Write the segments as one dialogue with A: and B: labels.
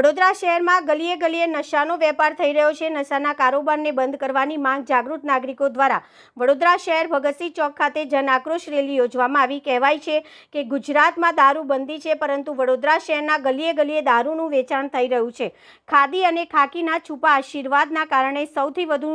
A: વડોદરા શહેરમાં ગલીએ ગલીએ નશાનો વેપાર થઈ રહ્યો છે. નશાના કારોબારને બંધ કરવાની માંગ જાગૃત નાગરિકો દ્વારા વડોદરા શહેર ભગતસિંહ ચોક ખાતે જન આક્રોશ રેલી યોજવામાં આવી. કહેવાય છે કે ગુજરાતમાં દારૂ બંધી છે, પરંતુ વડોદરા શહેરના ગલીએ ગલીએ દારૂનું વેચાણ થઈ રહ્યું છે. ખાદી અને ખાકીના છુપા આશીર્વાદના કારણે સૌથી વધુ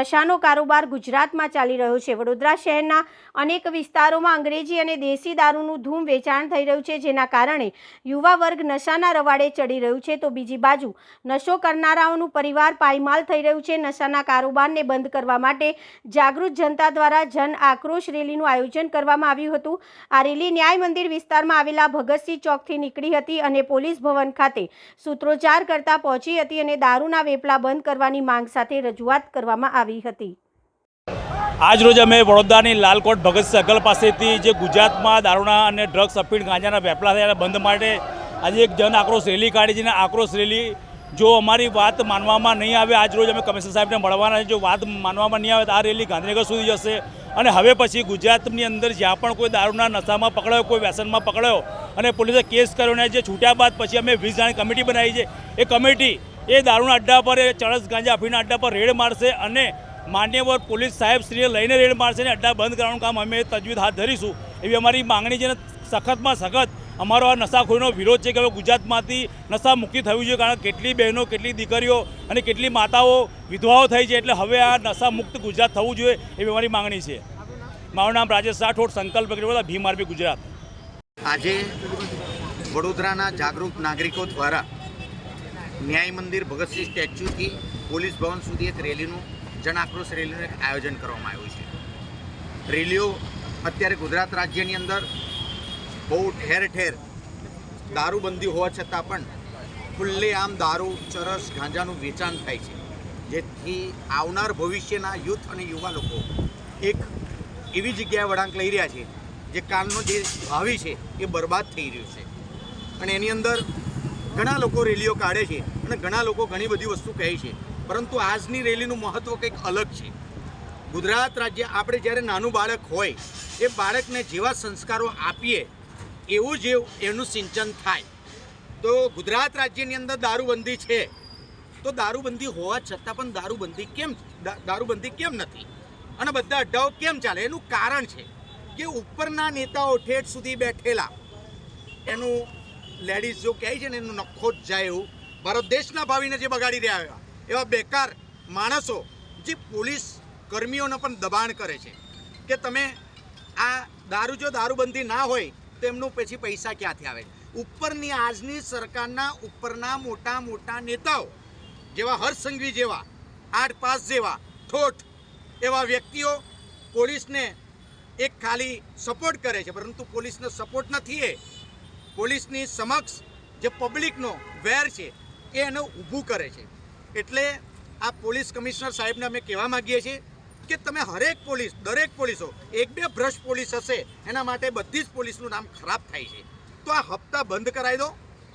A: નશાનો કારોબાર ગુજરાતમાં ચાલી રહ્યો છે. વડોદરા શહેરના અનેક વિસ્તારોમાં અંગ્રેજી અને દેશી દારૂનું ધૂમ વેચાણ થઈ રહ્યું છે, જેના કારણે યુવા વર્ગ નશાના રવાડે ચડી રહ્યું છે. તો બીજી બાજુ, નશો કરનારાઓનું પરિવાર પાયમાલ થઈ રહ્યું છે. નશાના કારોબારને બંધ કરવા માટે જાગૃત જનતા દ્વારા જન આક્રોશ રેલીનું આયોજન કરવામાં આવ્યું હતું. આ રેલી ન્યાય મંદિર વિસ્તારમાં આવેલા ભગતસિંહ ચોકથી નીકળી હતી અને પોલીસ ભવન ખાતે સૂત્રોચ્ચાર કરતા પહોંચી હતી અને દારૂના વેપલા બંધ કરવાની માંગ સાથે રજૂઆત કરવામાં આવી હતી.
B: આજ રોજ અમે વડોદરાની લાલકોટ ભગત સગલ પાસેથી જે ગુજરાતમાં દારૂના અને ડ્રગ્સ અફીણ ગાંજાના વેપલા થયા બંધ માટે આજે એક જન આક્રોશ રેલી કાઢી છે અને આક્રોશ રેલી જો અમારી વાત માનવામાં નહીં આવે, આજ રોજ અમે કમિશનર સાહેબને મળવાના છે. જો વાત માનવામાં નહીં આવે તો આ રેલી ગાંધીનગર સુધી જશે. અને હવે પછી ગુજરાતની અંદર જ્યાં પણ કોઈ દારૂના નશામાં પકડાયો, કોઈ વ્યસનમાં પકડાયો અને પોલીસે કેસ કર્યો ને જે છૂટ્યા બાદ પછી અમે વીસ જણાની કમિટી બનાવી છે. એ કમિટી એ દારૂના અડ્ડા પર, એ ચરસ ગાંજા અફીણના અડ્ડા પર રેડ મારશે અને માન્યવર પોલીસ સાહેબ શ્રીએ લઈને રેડ મારશે અને અડ્ડા બંધ કરવાનું કામ અમે તજવીજ હાથ ધરીશું. એવી અમારી માંગણી છે સખતમાં સખત અમારો આ નશાખોરીનો વિરોધ છે કે હવે ગુજરાતમાંથી નશા મુક્તિ થયું છે કારણ કે કેટલી બહેનો, કેટલી દીકરીઓ અને કેટલી માતાઓ વિધવાઓ થઈ છે, એટલે હવે આ નશા મુક્ત ગુજરાત થવું જોઈએ એવી અમારી માંગણી છે. મારું નામ રાજેશ રાઠોડ, સંકલ્પ ભીમ આરબી ગુજરાત.
C: આજે વડોદરાના જાગૃત નાગરિકો દ્વારા ન્યાય મંદિર ભગતસિંહ સ્ટેચ્યુથી પોલીસ ભવન સુધી એક રેલીનું જન આક્રોશ રેલીનું એક આયોજન કરવામાં આવ્યું છે. રેલીઓ અત્યારે ગુજરાત રાજ્યની અંદર બહુ ઠેર ઠેર દારૂબંધી હોવા છતાં પણ ખુલ્લેઆમ દારૂ, ચરસ, ગાંજાનું વેચાણ થાય છે. જેથી આવનાર ભવિષ્યના યુથ અને યુવા લોકો એક એવી જગ્યાએ વળાંક લઈ રહ્યા છે, જે કાલનો જે ભાવિ છે એ બરબાદ થઈ રહ્યું છે. અને એની અંદર ઘણા લોકો રેલીઓ કાઢે છે અને ઘણા લોકો ઘણી બધી વસ્તુ કહે છે. પરંતુ આજની રેલીનું મહત્ત્વ કંઈક અલગ છે. ગુજરાત રાજ્ય, આપણે જ્યારે નાનું બાળક હોય, એ બાળકને જેવા સંસ્કારો આપીએ એવું જ એનું સિંચન થાય. તો ગુજરાત રાજ્યની અંદર દારૂબંધી છે. તો દારૂબંધી હોવા છતાં પણ દારૂબંધી કેમ દારૂબંધી કેમ નથી? અને બધા અડ્ડાઓ કેમ ચાલે? એનું કારણ છે કે ઉપરના નેતાઓ ઠેઠ સુધી બેઠેલા. એનું લેડીઝ જો કહે છે ને, એનું નખો જ જાય એવું. ભારત દેશના ભાવિને જે બગાડી રહ્યા એવા એવા બેકાર માણસો જે પોલીસ કર્મીઓને પણ દબાણ કરે છે. કે તમે આ દારૂ જો દારૂબંધી ના હોય તો એમનું પછી પૈસા ક્યાંથી આવે? ઉપરની આજની સરકારના ઉપરના મોટા મોટા નેતાઓ જેવા હર્ષ જેવા આઠ પાસ જેવા, ઠોઠ એવા વ્યક્તિઓ પોલીસને એક ખાલી સપોર્ટ કરે છે. પરંતુ પોલીસનો સપોર્ટ નથી એ. પોલીસની સમક્ષ જે પબ્લિકનો વેર છે એ એને ઊભું કરે છે. એટલે આ પોલીસ કમિશનર સાહેબને અમે કહેવા માગીએ છીએ કે તમે હરેક પોલીસ, દરેક પોલીસો, એક બે ભ્રષ્ટ પોલીસ હશે, એના માટે બધી જ પોલીસનું નામ ખરાબ થાય છે. તો આ હપ્તા બંધ કરાવી દો.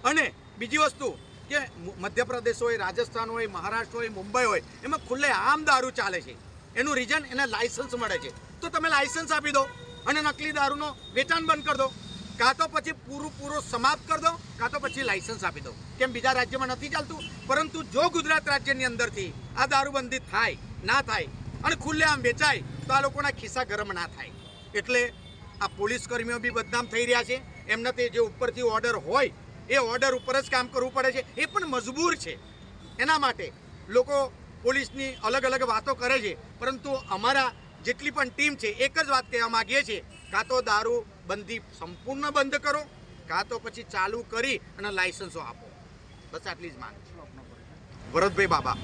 C: અને બીજી વસ્તુ કે મધ્યપ્રદેશ હોય રાજસ્થાન હોય મહારાષ્ટ્ર હોય મુંબઈ હોય એમાં ખુલ્લે આમ દારૂ ચાલે છે. એનું રીઝન એને લાયસન્સ મળે છે. તો તમે લાયસન્સ આપી દો અને નકલી દારૂનો વેચાણ બંધ કરી દો. કાં તો પછી પૂરું પૂરું સમાપ્ત કરી દો, કાં તો પછી લાયસન્સ આપી દો. કેમ બીજા રાજ્યમાં નથી ચાલતું? પરંતુ જો ગુજરાત રાજ્યની અંદરથી આ દારૂબંધી થાય, ના થાય અને ખુલ્લેઆમ વેચાય, તો આ લોકોના ખિસ્સા ગરમ ના થાય. એટલે આ પોલીસ કર્મીઓ બી બદનામ થઈ રહ્યા છે. એમના તે જે ઉપરથી ઓર્ડર હોય, એ ઓર્ડર ઉપર જ કામ કરવું પડે છે. એ પણ મજબૂર છે. એના માટે લોકો પોલીસની અલગ અલગ વાતો કરે છે. પરંતુ અમારા જેટલી પણ ટીમ છે, એક જ વાત કહેવા માગીએ છીએ, કાં તો દારૂ બંધી સંપૂર્ણ બંધ કરો, કાં તો પછી ચાલુ કરી અને લાયસન્સો આપો. બસ આટલી જ માંગ ભરતભાઈ બાબા